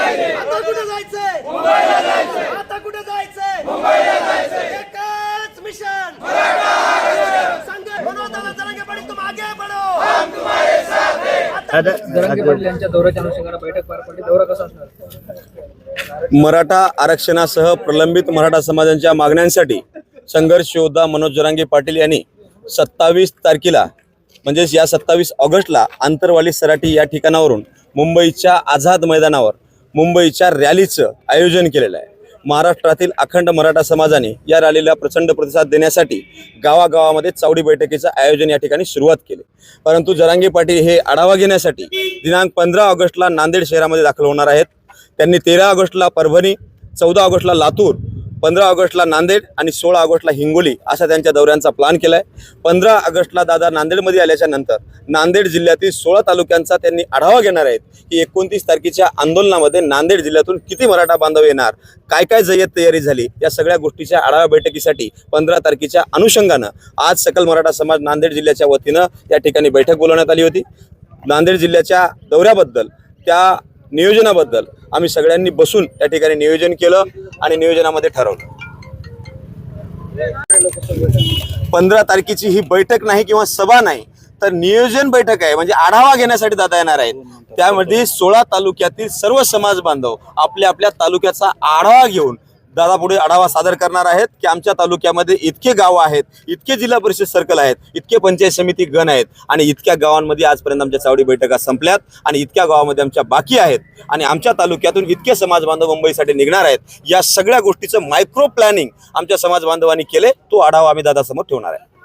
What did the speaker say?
आता कुठे जायचंय? मुंबईला जायचंय. आता कुठे जायचंय? मुंबईला जायचंय. एकच मिशन. हैं. मराठा आरक्षणासह प्रलंबित मराठा समाजांच्या मागण्यांसाठी संघर्ष योद्धा मनोज जरांगे पाटील यांनी सत्तावीस तारखेला म्हणजेच या सत्तावीस ऑगस्टला आंतरवाली सराटी या ठिकाणावरून मुंबईच्या आझाद मैदानावर मुंबईच्या रॅलीचं आयोजन केलेलं आहे. महाराष्ट्रातील अखंड मराठा समाजाने या रॅलीला प्रचंड प्रतिसाद देण्यासाठी गावागावामध्ये चावडी बैठकीचं आयोजन या ठिकाणी सुरुवात केली. परंतु जरांगी पाटील हे आढावा घेण्यासाठी दिनांक पंधरा ऑगस्टला नांदेड शहरामध्ये दाखल होणार आहेत. त्यांनी तेरा ऑगस्टला परभणी चौदा ऑगस्टला लातूर पंधरा ऑगस्टला नांदेड आणि सोळा ऑगस्टला हिंगोली असा त्यांच्या दौऱ्यांचा प्लॅन केला आहे पंधरा ऑगस्टला दादा नांदेडमध्ये आल्याच्यानंतर नांदेड जिल्ह्यातील सोळा तालुक्यांचा त्यांनी आढावा घेणार आहेत की एकोणतीस तारखेच्या आंदोलनामध्ये नांदेड जिल्ह्यातून किती मराठा बांधव येणार काय काय जय्यत तयारी झाली या सगळ्या गोष्टीच्या आढावा बैठकीसाठी पंधरा तारखेच्या अनुषंगानं आज सकल मराठा समाज नांदेड जिल्ह्याच्या वतीनं या ठिकाणी बैठक बोलवण्यात आली होती. नांदेड जिल्ह्याच्या दौऱ्याबद्दल त्या नियोजनाबद्दल आम्ही सगळ्यांनी बसून त्या ठिकाणी नियोजन केलं आणि नियोजनामध्ये ठरवलं. पंधरा तारखेची ही बैठक नाही किंवा सभा नाही तर नियोजन बैठक आहे. म्हणजे आढावा घेण्यासाठी दादा येणार आहेत. त्यामध्ये सोळा तालुक्यातील सर्व समाज बांधव आपल्या आपल्या तालुक्याचा आढावा घेऊन दादा पुढे आढावा सादर करणार आहेत की आमच्या तालुक्यामध्ये इतके गाव आहेत इतके जिल्हा परिषद सर्कल आहेत इतके पंचायत समिती गण आहेत आणि इतक्या गावांमध्ये आजपर्यंत आमच्या चावडी बैठका संपल्यात आणि इतक्या गावामध्ये आमच्या बाकी आहेत आणि आमच्या तालुक्यातून इतके समाज बांधव मुंबईसाठी निघणार आहेत या सगळ्या गोष्टीचं मायक्रो प्लॅनिंग आमच्या समाज बांधवांनी केले तो आढावा आम्ही दादासमोर ठेवणार आहे.